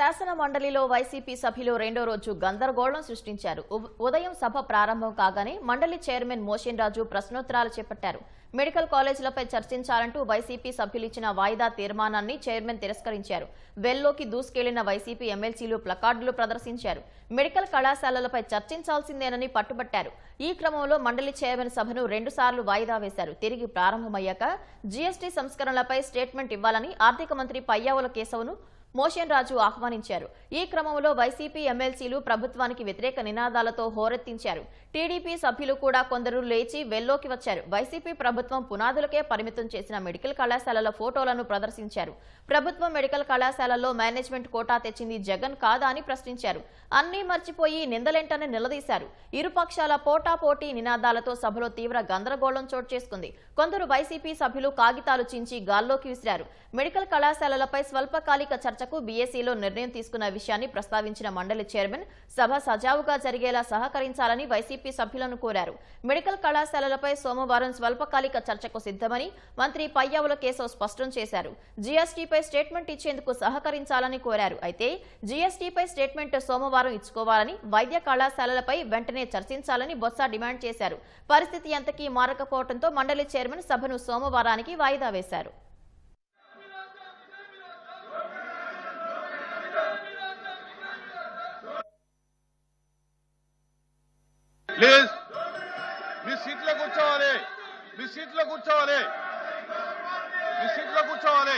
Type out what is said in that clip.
శాసన మండలిలో వైసీపీ సభ్యులు రెండో రోజు గందరగోళం సృష్టించారు. ఉదయం సభ ప్రారంభం కాగానే మండలి చైర్మన్ మోషన్ రాజు ప్రశ్నోత్తరాలు చేపట్టారు. మెడికల్ కాలేజీలపై చర్చించాలంటూ వైసీపీ సభ్యులు ఇచ్చిన వాయిదా తీర్మానాన్ని చైర్మన్ తిరస్కరించారు. వెల్లోకి దూసుకెళ్ళిన వైసీపీ ఎమ్మెల్సీలు ప్లకార్డులు ప్రదర్శించారు. మెడికల్ కళాశాలలపై చర్చించాల్సిందేనని పట్టుబట్టారు. ఈ క్రమంలో మండలి చైర్మన్ సభను రెండుసార్లు వాయిదా వేశారు. తిరిగి ప్రారంభమయ్యాక జీఎస్టీ సంస్కరణలపై స్టేట్మెంట్ ఇవ్వాలని ఆర్థిక మంత్రి పయ్యావుల కేశవును మోషన్ రాజు ఆహ్వానించారు. ఈ క్రమంలో వైసీపీ ఎమ్మెల్సీలు ప్రభుత్వానికి వ్యతిరేక నినాదాలతో హోరెత్తించారు. టీడీపీ సభ్యులు కూడా కొందరు లేచి వెల్లోకి వచ్చారు. వైసీపీ ప్రభుత్వం పునాదులకే పరిమితం చేసిన మెడికల్ కళాశాలల ఫోటోలను ప్రదర్శించారు. ప్రభుత్వం మెడికల్ కళాశాలల్లో మేనేజ్మెంట్ కోటా తెచ్చింది జగన్ కాదా అని ప్రశ్నించారు. అన్నీ మర్చిపోయి నిందలేంటని నిలదీశారు. ఇరుపక్షాల పోటాపోటీ నినాదాలతో సభలో తీవ్ర గందరగోళం చోటు చేసుకుంది. కొందరు వైసీపీ సభ్యులు కాగితాలు చించి గాల్లోకి విసిరారు. మెడికల్ కళాశాలలపై స్వల్పకాలిక చర్చ చర్చకు బీఎస్సీలో నిర్ణయం తీసుకున్న విషయాన్ని ప్రస్తావించిన మండలి చైర్మన్ సభ సజావుగా జరిగేలా సహకరించాలని వైసీపీ సభ్యులను కోరారు. మెడికల్ కళాశాలలపై సోమవారం స్వల్పకాలిక చర్చకు సిద్ధమని మంత్రి పయ్యావుల కేశవ్ స్పష్టం చేశారు. జీఎస్టీపై స్టేట్మెంట్ ఇచ్చేందుకు సహకరించాలని కోరారు. అయితే జీఎస్టీపై స్టేట్మెంట్ సోమవారం ఇచ్చుకోవాలని వైద్య కళాశాలలపై వెంటనే చర్చించాలని బొత్స డిమాండ్ చేశారు. పరిస్థితి ఎంతకీ మారకపోవడంతో మండలి చైర్మన్ సభను సోమవారానికి వాయిదా వేశారు. ప్లీజ్ మీ సీట్లో కూర్చోవాలి మీ సీట్లో కూర్చోవాలి మీ సీట్లో కూర్చోవాలి